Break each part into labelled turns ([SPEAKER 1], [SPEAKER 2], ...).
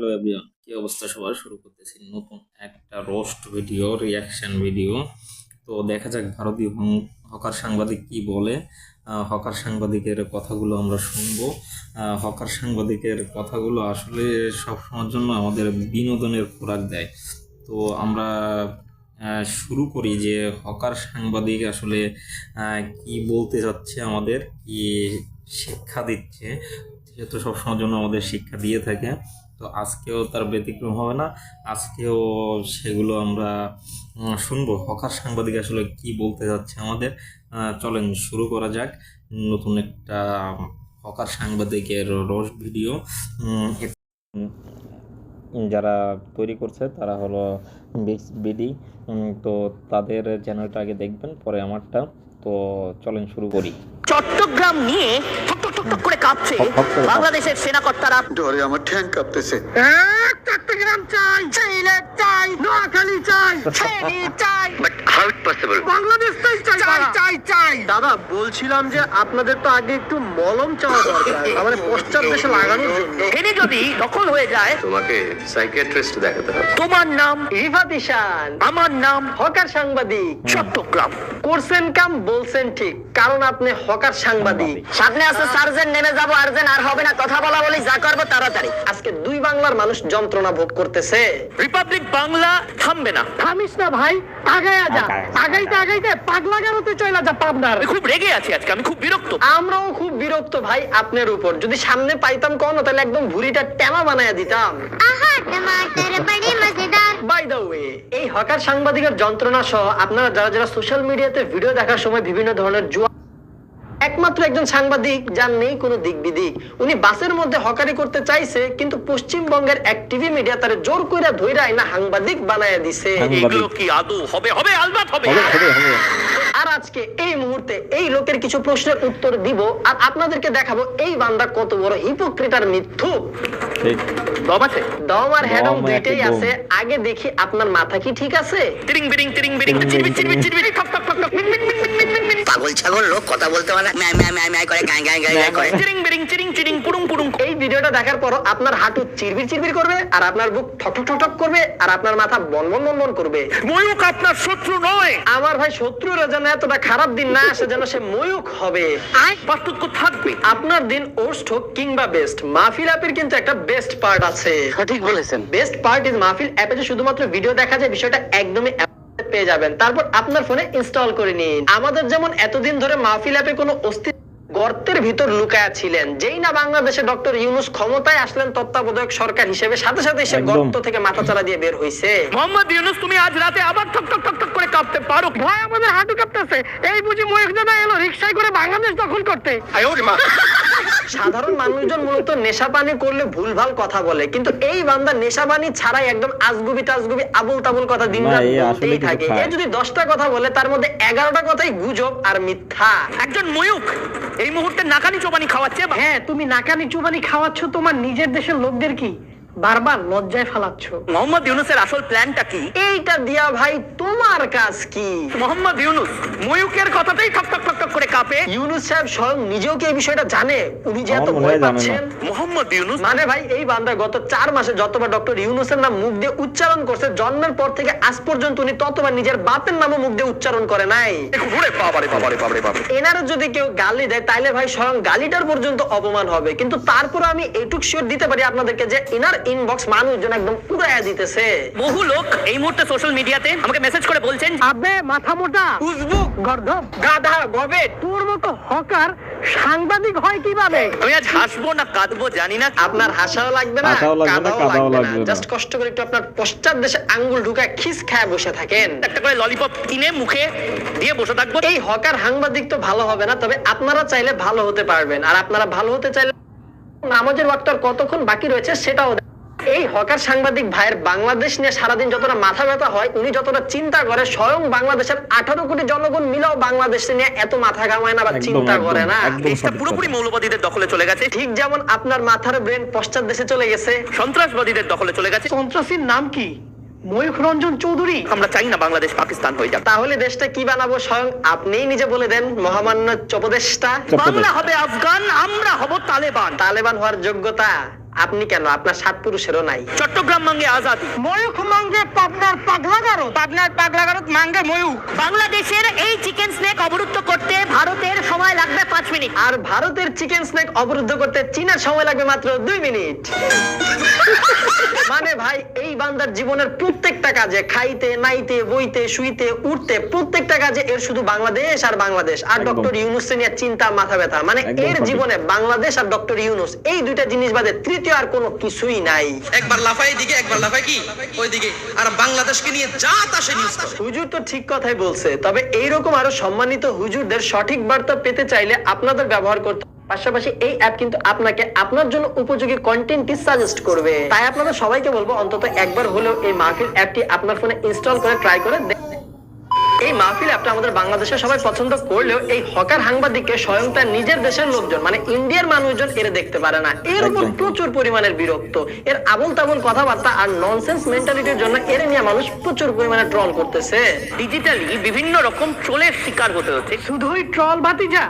[SPEAKER 1] Hello everyone, কি অবস্থা সবার? শুরু করতেছি নতুন একটা রোস্ট ভিডিও রিয়াকশন ভিডিও তো দেখা যাক ভারতীয় হকার সাংবাদিক কি বলে। হকার সাংবাদিকের কথাগুলো আমরা শুনব। হকার সাংবাদিকের কথাগুলো আসলে সব সময়ের জন্য আমাদের বিনোদনের খোরাক দেয়। তো আমরা শুরু করি যে হকার সাংবাদিক আসলে কি বলতে যাচ্ছে আমাদের, কি শিক্ষা দিচ্ছে। যেহেতু সবসময়ের জন্য আমাদের শিক্ষা দিয়ে থাকে। তো আজকেও তার ব্যতিক্রম হবে না। আজকেও সেগুলো আমরা শুনব। হকার সাংবাদিক আসলে কি বলতে যাচ্ছে আমাদের? চলেন শুরু করা যাক। নতুন একটা হকার সাংবাদিকের রস ভিডিও। যারা তৈরি করছে তারা হলো বিডি। তো তাদের চ্যানেলটা আগে দেখবেন, পরে আমারটা। তো চলেন শুরু করি।
[SPEAKER 2] চট্টগ্রাম নিয়ে ঠক ঠক ঠক করে কাঁপছে
[SPEAKER 1] বাংলাদেশের সেনা কর্তারা
[SPEAKER 2] বাংলাদেশের সেনাকর্তারা।
[SPEAKER 3] ডরে আমার ঠ্যাং কাঁপতেছে।
[SPEAKER 2] এক চট্টগ্রাম চাই সিলেট চাই নোয়াখালী চাই ফেনী চাই।
[SPEAKER 3] But how it possible
[SPEAKER 2] Bangladesh চাই চাই চাই চাই
[SPEAKER 4] দাদা বলছিলাম যে আপনাদের তো আগে একটু মলম চাওয়া দরকার মানে পশ্চাৎ দেশে লাগানোর জন্য।
[SPEAKER 2] ফেনী যদি দখল হয়ে যায়
[SPEAKER 3] তোমাকে সাইকিয়াট্রিস্ট দেখাতে হবে।
[SPEAKER 2] তোমার নাম
[SPEAKER 4] রিফাত ঈশান
[SPEAKER 2] আমার নাম
[SPEAKER 4] হকার সাংবাদিক।
[SPEAKER 2] চট্টগ্রাম।
[SPEAKER 4] করছেন কাম বলছেন ঠিক কারণ আপনি হকার সাংবাদিক।
[SPEAKER 2] সামনে আছে সার্জেন্ট নেমে যাব আর্জেন্ট আর হবে না কথা বলা বলি যা করব তাড়াতাড়ি।
[SPEAKER 4] আজকে দুই বাংলার মানুষ যন্ত্রণা ভোগ করতেছে।
[SPEAKER 2] রিপাবলিক বাংলা থামবে না।
[SPEAKER 4] থামিস না ভাই আগায়া যা। আগাইতে আগাইতে পাগলা গারোতে চলে যা পাবনার।
[SPEAKER 2] খুব রেগে আছি আজকে আমি খুব বিরক্ত।
[SPEAKER 4] আমরাও খুব বিরক্ত ভাই আপনার উপর। যদি সামনে পাইতাম কোন তাহলে একদম ভুরিটা টেমা বানায় দিতাম।
[SPEAKER 5] আহা টমাটর বড়ে মজেদার।
[SPEAKER 4] বাই দ্য ওয়ে এই হকার সাংবাদিকের যন্ত্রণা সহ আপনারা যারা যারা সোশ্যাল মিডিয়াতে ভিডিও দেখার সময় বিভিন্ন ধরনের জুয়া একমাত্র একজন সাংবাদিক যার নেই কোনো দিক বিদিক উনি বাসের মধ্যে হকারি করতে চাইছে কিন্তু পশ্চিমবঙ্গের এক টিভি মিডিয়া তারে জোর কইরা ধইরা আইনা সাংবাদিক বানায়া দিছে
[SPEAKER 2] এগুলো কি আদৌ হবে হবে আলবাত হবে
[SPEAKER 1] হবে হবে হবে
[SPEAKER 4] আর আজকে এই মুহূর্তে এই লোকের কিছু প্রশ্নের উত্তর দিব আর আপনাদেরকে দেখাবো এই বান্দা কত বড় হিপোক্রিটার মিথ্যু
[SPEAKER 2] দম আছে
[SPEAKER 4] দম আর
[SPEAKER 1] দম
[SPEAKER 4] দুইটাই আছে আগে দেখি আপনার মাথা কি ঠিক আছে
[SPEAKER 2] তিরিং বিরিং তিরিং বিরিং ঠক ঠক ঠক ঠক মিন মিন
[SPEAKER 6] পাগল ছাগল লোক কথা বলতে পারে ম্যায় ম্যায় ম্যায় ম্যায় করে গায় গায় গায় গায় করে।
[SPEAKER 2] চিরিং বিরিং চিরিং চিরিং পুরুং পুরুং
[SPEAKER 4] এই ভিডিওটা দেখার পর আপনার হাঁটু চিরবির চিরবির করবে আর আপনার বুক ঠক ঠক ঠক করবে আর আপনার মাথা বন বন বন বন করবে।
[SPEAKER 2] ময়ূক আপনার শত্রু নয়।
[SPEAKER 4] আমার ভাই শত্রুরা যেন এতটা খারাপ দিন না আসে যেন সে ময়ূক হবে।
[SPEAKER 2] আয় পার্থক্য থাকবে।
[SPEAKER 4] আপনার দিন ওস্ট হোক কিংবা বেস্ট মাহফিল অ্যাপের কিন্তু একটা বেস্ট পার্ট আছে।
[SPEAKER 6] সঠিক বলেছেন।
[SPEAKER 4] বেস্ট পার্ট ইজ মাহফিল অ্যাপে যে শুধুমাত্র ভিডিও দেখা যায় বিষয়টা একদমই পেয়ে যাবেন। তারপর আপনার ফোনে ইনস্টল করে নিন। আমাদের যেমন এতদিন ধরে মাহফিল অ্যাপে কোনো অস্তিত্ব গর্তের ভিতর লুকায়া ছিলেন যেই না বাংলাদেশে ডক্টর ইউনুস ক্ষমতায় আসলেন তত্ত্বাবধায়ক সরকার হিসেবে সাথে সাথে সে গর্ত থেকে মাথা চালা দিয়ে বের হইছে।
[SPEAKER 2] মোহাম্মদ ইউনুস তুমি আজ রাতে আবার ঠক ঠক ঠক ঠক করে কাঁপতে পারো।
[SPEAKER 4] ভাই আমাদের হাঁটু কাঁপতেছে। এই বুঝি ময়ূখ দাদা এলো রিক্সায় করে বাংলাদেশ দখল করতে। সাধারণ মানুষজন মূলত নেশা পানি করলে ভুলভাল কথা বলে। কিন্তু এই বান্দা নেশা পানি ছাড়াই একদম আজগুবি তাজগুবি আবুল তাবুল কথা দিন
[SPEAKER 1] না,
[SPEAKER 4] রাত
[SPEAKER 1] এ আসলে
[SPEAKER 4] বলতেই থাকে। এ যদি দশটা কথা বলে তার মধ্যে এগারোটা কথাই গুজব আর মিথ্যা।
[SPEAKER 2] একজন ময়ূক এই মুহূর্তে নাকানি চোবানি খাওয়াচ্ছে
[SPEAKER 4] হ্যাঁ তুমি নাকানি চোবানি খাওয়াচ্ছ তোমার নিজের দেশের লোকদের কি? বারবার লজ্জায় ফালাচ্ছ।
[SPEAKER 2] মোহাম্মদ ইউনুসের আসল প্ল্যানটা কি?
[SPEAKER 4] এইটা দিয়া ভাই তোমার কাজ কি?
[SPEAKER 2] মোহাম্মদ ইউনুস ময়ূকের কথাতেই ঠক ঠক ঠক ঠক করে কাঁপে।
[SPEAKER 4] ইউনুস সাহেব স্বয়ং নিজেও কি এই বিষয়টা জানে? উনি যে এত ভয়। পাচ্ছেন।
[SPEAKER 2] মোহাম্মদ ইউনুস
[SPEAKER 4] মানে ভাই এই বান্দা গত চার মাসে যতবার ডক্টর ইউনুসের নাম মুখ দিয়ে উচ্চারণ করছে জন্মের পর থেকে আজ পর্যন্ত উনি ততবার নিজের বাপের নামও মুখ দিয়ে উচ্চারণ করে নাই। এনারও যদি কেউ গালি দেয় তাইলে ভাই স্বয়ং গালিটার পর্যন্ত অপমান হবে। কিন্তু তারপরে আমি এটুক শিওর দিতে পারি আপনাদেরকে যে ইনার ইনবক্স মানুষজন একদম পুরাইয়া দিতেছে।
[SPEAKER 2] বহু লোক এই মুহূর্তে সোশ্যাল মিডিয়াতে আমাকে মেসেজ করে বলছেন
[SPEAKER 4] আবে মাথা মোটা। উজবুক। গাধা গবে তোর মতো হকার সাংবাদিক হয় কীভাবে?
[SPEAKER 2] আমি আজ হাসবো না কাঁদবো জানি না।
[SPEAKER 4] আপনার হাসাও লাগবে না
[SPEAKER 1] হাসাও লাগবে না, কাদাও লাগবে না।
[SPEAKER 4] জাস্ট কষ্ট করে একটু আপনার পশ্চাৎ দেশে আঙ্গুল ঢুকায় খিস খায় বসে থাকেন।
[SPEAKER 2] একটা করে ললিপপ কিনে মুখে দিয়ে বসে থাকব।
[SPEAKER 4] এই হকার সাংবাদিক তো ভালো হবে না তবে আপনারা চাইলে ভালো হতে পারবেন। আর আপনারা ভালো হতে চাইলে নামাজের ওয়াক্ত আর কতক্ষণ বাকি রয়েছে সেটাও দেখেন। এই হকার সাংবাদিক ভাইয়ের বাংলাদেশ নিয়ে সারাদিন যতটা মাথা ব্যথা হয় উনি যতটা চিন্তা করে স্বয়ং বাংলাদেশের আঠারো কোটি জনগণ মিলেও বাংলাদেশ নিয়ে এত মাথা ঘামায় না বা চিন্তা করে না।
[SPEAKER 2] দেশটা পুরোপুরি মৌলবাদীদের দখলে চলে গেছে।
[SPEAKER 4] ঠিক যেমন আপনার মাথার ব্রেন পশ্চাৎ দেশে চলে গেছে।
[SPEAKER 2] সন্ত্রাসবাদীদের দখলে চলে গেছে।
[SPEAKER 4] সন্ত্রাসীর নাম কি? ময়ূখ রঞ্জন চৌধুরী।
[SPEAKER 2] আমরা চাই না বাংলাদেশ পাকিস্তান হয়ে যাক।
[SPEAKER 4] তাহলে দেশটা কি বানাবো? স্বয়ং আপনিই নিজে বলে দেন মহামান্য চপদেশটা।
[SPEAKER 2] বাংলা হবে আফগান আমরা হব তালেবান।
[SPEAKER 4] তালেবান হওয়ার যোগ্যতা? আপনি কেন? আপনার সাত পুরুষেরও নাই।
[SPEAKER 2] চট্টগ্রাম মাঙ্গে আজাদি। ময়ূখ মাঙ্গে পাবনার পাগলাগারো পাবনার পাগলাগারো মাঙ্গে ময়ূখ।
[SPEAKER 7] বাংলাদেশের এই চিকেন স্নেক অবরুদ্ধ করতে ভারতের সময় লাগবে পাঁচ মিনিট।
[SPEAKER 4] আর ভারতের চিকেন স্ন্যাক অবরুদ্ধ করতে চীনের সময় লাগবে মাত্র দুই মিনিট। মানে ভাই এই বান্দার জীবনের প্রত্যেকটা কাজে খাইতে নাইতে বইতে শুইতে উঠতে প্রত্যেকটা কাজে এর শুধু বাংলাদেশ আর বাংলাদেশ। আর ডক্টর ইউনুস নিয়ে চিন্তা মাথা ব্যথা। মানে এর জীবনে বাংলাদেশ আর ডক্টর ইউনুস এই দুইটা জিনিস বাদে তৃতীয় আর কোনো কিছুই নাই।
[SPEAKER 8] একবার লাফাই দিকে একবার লাফাই কি? ওইদিকে। আর বাংলাদেশকে নিয়ে যা তা সে নিউজ
[SPEAKER 4] হুজুর তো ঠিক কথাই বলছে তবে এইরকম আরও সম্মানিত হুজুরদের সঠিক বার্তা পেতে চাইলে আপনাদের ব্যবহার করতে। পাশাপাশি এই অ্যাপ কিন্তু আপনাকে আপনার জন্য উপযোগী কন্টেন্টটি সাজেস্ট করবে। তাই আপনাদের সবাইকে বলব অন্তত একবার হলেও এই মাহফিল অ্যাপটি আপনার ফোনে ইনস্টল করে ট্রাই করে এই মাহফিল অ্যাপটা আমাদের বাংলাদেশের সবাই পছন্দ করলেও এই হকার সাংবাদিককে স্বয়ং তার নিজের দেশের লোকজন মানে ইন্ডিয়ার মানুষজন এর দেখতে পারে না। এর উপর প্রচুর পরিমাণের বিরক্ত। এর আবল তাবল কথাবার্তা আর ননসেন্স মেন্টালিটির জন্য এর নিয়ে মানুষ প্রচুর পরিমাণে ট্রল করতেছে।
[SPEAKER 2] ডিজিটালি বিভিন্ন রকম ট্রোলের শিকার হতে হচ্ছে।
[SPEAKER 4] শুধুই ট্রল ভাতিজা।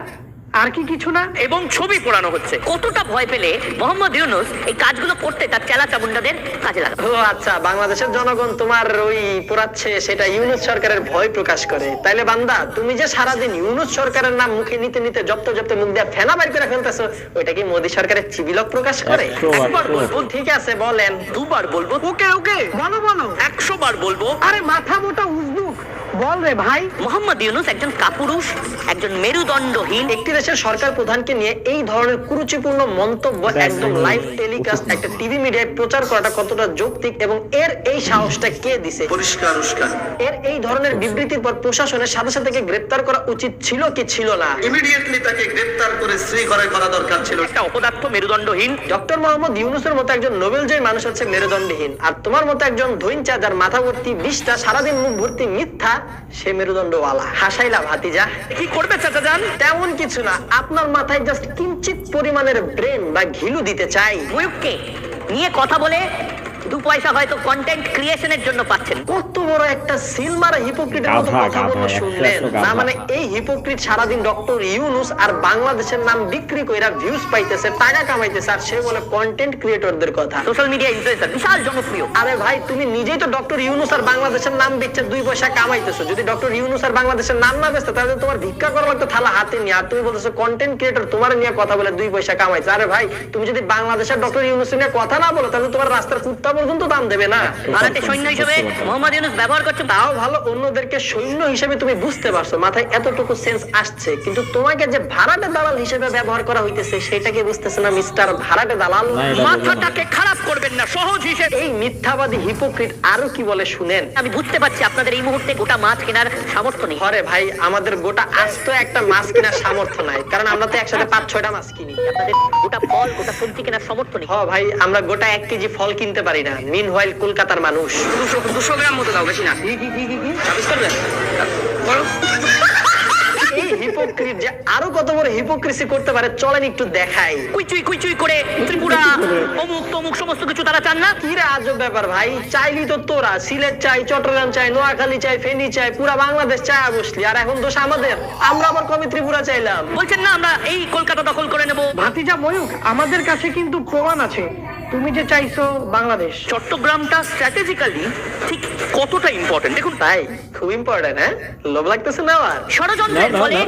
[SPEAKER 4] আর কি কিছু না?
[SPEAKER 2] এবং ছবি পোড়ানো হচ্ছে।
[SPEAKER 7] কতটা ভয় পেলে মোহাম্মদ ইউনুস এই কাজগুলো করতে তার চেলা চামুন্ডাদের কাজে লাগাবে?
[SPEAKER 4] ও আচ্ছা বাংলাদেশের জনগণ তোমার ওই পোড়াচ্ছে সেটা ইউনুস সরকারের ভয় প্রকাশ করে। তাইলে বান্দা তুমি যে সারাদিন ইউনুস সরকারের নাম মুখে নিতে নিতে জপ্ত জপ্ত মুখ দিয়ে ফেনা বাইর করে ফেলতেছো ওইটা কি মোদী সরকারের চিবিলক প্রকাশ করে? একবার বলব ঠিক আছে বলেন।
[SPEAKER 2] দুবার বলব। ওকে ওকে। বলো বলো। একশো বার বলব।
[SPEAKER 4] আরে মাথা মোটা উজবুক বল রে ভাই।
[SPEAKER 7] মোহাম্মদ ইউনুস একজন কাপুরুষ একজন মেরুদণ্ডহীন।
[SPEAKER 4] একটি দেশের সরকার প্রধানকে নিয়ে এই ধরনের কুরুচিপূর্ণ মন্তব্য একদম লাইভ টেলিকাস্ট একটা টিভি মিডিয়ায় প্রচার করাটা কতটা যৌক্তিক এবং এর এই সাহসটা কে দিছে?
[SPEAKER 3] পরিষ্কার
[SPEAKER 4] এর এই ধরনের বিবৃতির পর প্রশাসনের সাথে সাথে তাকে গ্রেপ্তার করা উচিত ছিল কি ছিল না?
[SPEAKER 3] ইমিডিয়েটলি তাকে গ্রেফতার করে করা দরকার ছিল।
[SPEAKER 2] একটা অপদার্থ মেরুদণ্ডহীন।
[SPEAKER 4] ডক্টর মোহাম্মদ ইউনুসের মতো একজন নোবেল জয়ী মানুষ হচ্ছে মেরুদণ্ডহীন। আর তোমার মতো একজন ধৈঞ্চা যার মাথা ভর্তি বিষটা সারাদিন মুখ ভর্তি মিথ্যা সে মেরুদণ্ডওয়ালা। হাসাইলা ভাতিজা।
[SPEAKER 2] কি করবে চাচা যান
[SPEAKER 4] তেমন কিছু না। আপনার মাথায় জাস্ট কিঞ্চিত পরিমাণের ব্রেন বা ঘিলু দিতে চাই।
[SPEAKER 7] নিয়ে কথা বলে দু পয়সা হয়তো কন্টেন্ট ক্রিয়েশনের জন্য পাচ্ছেন।
[SPEAKER 4] কত বড় একটা সিল হিপোক্রিটের মতো কথা বলল শুনলেন। না মানে এই হিপোক্রিট সারাদিন ডক্টর ইউনুস আর বাংলাদেশের নাম বিক্রি কইরা ভিউজ পাইতেছে টাকা কামাইতেছে আর সে বলে কন্টেন্ট ক্রিয়েটরদের কথা।
[SPEAKER 7] সোশ্যাল মিডিয়া ইনফ্লুয়েন্সার বিশাল জনপ্রিয়।
[SPEAKER 4] আরে ভাই তুমি নিজেই তো ডক্টর ইউনুস আর বাংলাদেশের নাম বেচে দুই পয়সা কামাইতেছো। যদি ডক্টর ইউনুস আর বাংলাদেশের নাম না বেচতে তাহলে তোমার ভিক্ষা করা লাগতো থালা হাতে নিয়ে। আর তুমি বলতেছো কন্টেন্ট ক্রিয়েটর তোমার নিয়ে কথা বলে দুই পয়সা কামাইছে। আরে ভাই তুমি যদি বাংলাদেশের ডক্টর ইউনুস নিয়ে কথা না বলো তাহলে তোমার রাস্তার কুত্তা পর্যন্ত দাম দেবে না।
[SPEAKER 7] ভারতের সৈন্য হিসেবে মোহাম্মদ ইউনুস ব্যবহার করছে
[SPEAKER 4] তাও ভালো অন্যদেরকে সৈন্য হিসেবে তুমি বুঝতে পারছ মাথায় এতটুকু সেন্স আসছে। কিন্তু তোমাকে যে ভাড়াটে দালাল হিসেবে ব্যবহার করা হইতেছে সেটাকে বুঝতেছে না মিস্টার ভাড়াটে দালাল?
[SPEAKER 2] মাথাটাকে খারাপ করবেন না সহজ হিসেবে।
[SPEAKER 4] এই মিথ্যাবাদী হিপোক্রিট আরও কি বলে শুনেন?
[SPEAKER 7] আমি বুঝতে পারছি আপনাদের এই মুহূর্তে গোটা মাছ কেনার সামর্থ্য নেই।
[SPEAKER 4] ঘরে ভাই আমাদের গোটা আস্ত একটা মাছ কেনার সামর্থ্য নাই কারণ আমরা তো একসাথে পাঁচ ছয়টা মাছ কিনি।
[SPEAKER 7] আপনাদের গোটা ফল গোটা সবজি কেনার সামর্থ্য নেই।
[SPEAKER 4] হ ভাই আমরা গোটা এক কেজি ফল কিনতে পারি না। মিন হোয়াইল কলকাতার মানুষ।
[SPEAKER 8] দুশো গ্রাম মতো দাও বেশি না। ছাব্বিশ করবে
[SPEAKER 4] এই হিপোক্রিট যে আরও কত বড় হিপোক্রিসি করতে পারে চলেন একটু দেখাই।
[SPEAKER 7] কুইচুই কুইচুই করে ত্রিপুরা অমুক তমুক সমস্ত কিছু তারা চান না?
[SPEAKER 4] কি আজব ব্যাপার ভাই? চাইলি তো তোরা। সিলেট চাই চট্টগ্রাম চাই নোয়াখালী চাই ফেনী চাই পুরা বাংলাদেশ চাই বসলি আর এখন দোষ আমাদের। আমরা আবার কবে ত্রিপুরা চাইলাম?
[SPEAKER 7] বলছেন না আমরা এই কলকাতা দখল করে নেব।
[SPEAKER 4] ভাতিজা ময়ূক আমাদের কাছে কিন্তু প্রমাণ আছে। তুমি যে চাইছো বাংলাদেশ
[SPEAKER 2] চট্টগ্রামটা স্ট্র্যাটেজিক্যালি ঠিক কতটা ইম্পর্টেন্ট দেখুন
[SPEAKER 4] তাই খুব ইম্পর্টেন্ট হ্যাঁ? লোভ লাগতেছে না আবার
[SPEAKER 7] ষড়যন্ত্রের ফলে।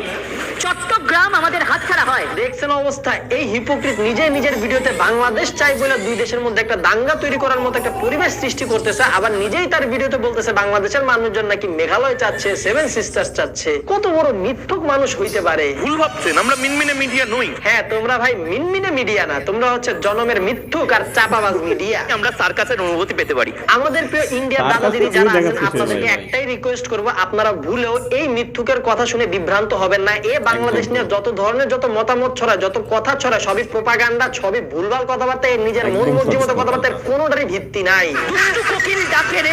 [SPEAKER 7] চট্টগ্রাম আমাদের হাতছাড়া হয়।
[SPEAKER 4] দেখছেন অবস্থা। এই হিপোক্রিট নিজে নিজের ভিডিওতে বাংলাদেশ চাই বলে দুই দেশের মধ্যে একটা দাঙ্গা তৈরি করার মতো একটা পরিবেশ সৃষ্টি করতেছে আবার নিজেই তার ভিডিওতে বলতেছে বাংলাদেশের মানুষজন নাকি মেঘালয় চাচ্ছে সেভেন সিস্টার্স চাচ্ছে। কত বড় মিথ্যক মানুষ হইতে পারে।
[SPEAKER 2] ভুল ভাবছেন আমরা মিনমিনে মিডিয়া নই।
[SPEAKER 4] হ্যাঁ তোমরা ভাই মিনমিনে মিডিয়া না তোমরা হচ্ছে জনমের মিথ্যুক আর চাপাবাজ মিডিয়া
[SPEAKER 2] আমরা সার্কাসের অনুভূতি পেতে পারি।
[SPEAKER 4] আমাদের প্রিয় ইন্ডিয়ার
[SPEAKER 1] তার
[SPEAKER 4] দাদা দিদি যারা আছেন আপনাদেরকে একটাই রিকোয়েস্ট করব আপনারা ভুলেও এই মিথ্যুকের কথা শুনে বিভ্রান্ত হবেন না। এ বাংলাদেশ নিয়ে যত ধরনের যত মতামত ছড়ায় যত কথা ছড়ায় সবই প্রোপাগান্ডা সবই ভুলভাল কথাবার্তা এর নিজের মন মর্জি মতো
[SPEAKER 1] সঠিক
[SPEAKER 4] কথাবার্তা কোনোটারই ভিত্তি নাই।
[SPEAKER 2] দুষ্টু কোকিল ডাকে রে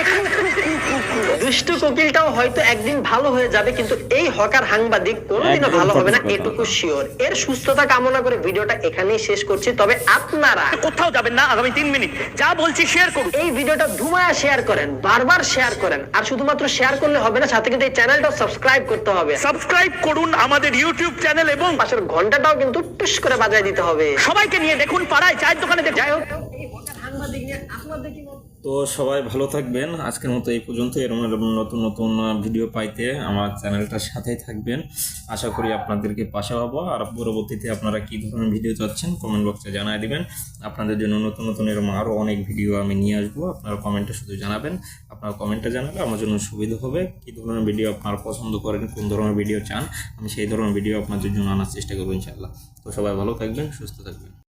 [SPEAKER 4] দুষ্টু কোকিলটাও হয়তো একদিন ভালো হয়ে যাবে কিন্তু এই হকার সাংবাদিক কোনোদিনও ভালো হবে না এটুকু শিওর এর সুস্থতা কামনা করে ভিডিওটা এখানেই শেষ করছি তবে আপনারা
[SPEAKER 2] কোথাও যাবেন না আগামী তিন মিনিট। যা বলছি শেয়ার করুন।
[SPEAKER 4] এই ভিডিওটা ধুমায়া শেয়ার করেন বারবার শেয়ার করেন আর শুধুমাত্র শেয়ার করলে হবে না সাথে কিন্তু এই চ্যানেলটা সাবস্ক্রাইব করতে হবে।
[SPEAKER 2] সাবস্ক্রাইব করুন আমাদের ইউটিউব চ্যানেল এবং
[SPEAKER 4] পাশের ঘন্টাটাও কিন্তু টুস করে বাজায় দিতে হবে
[SPEAKER 2] সবাইকে নিয়ে দেখুন পাড়ায় চায়ের দোকানে
[SPEAKER 4] যাই হোক?
[SPEAKER 1] তো সবাই ভালো থাকবেন। আজকের মতো এই পর্যন্ত এরকম নতুন নতুন ভিডিও পাইতে আমার চ্যানেলটার সাথেই থাকবেন। আশা করি আপনাদেরকে পাশে পাবো। আর পরবর্তীতে আপনারা কী ধরনের ভিডিও চাচ্ছেন কমেন্ট বক্সে জানায় দিবেন। আপনাদের জন্য নতুন নতুন এরকম আরও অনেক ভিডিও আমি নিয়ে আসব। আপনারা কমেন্টে শুধু জানাবেন। আপনার কমেন্টে জানালে আমার জন্য সুবিধা হবে। কী ধরনের ভিডিও আপনারা পছন্দ করেন, কোন ধরনের ভিডিও চান, আমি সেই ধরনের ভিডিও আপনাদের জন্য আনার চেষ্টা করব ইনশাআল্লাহ। তো সবাই ভালো থাকবেন, সুস্থ থাকবেন।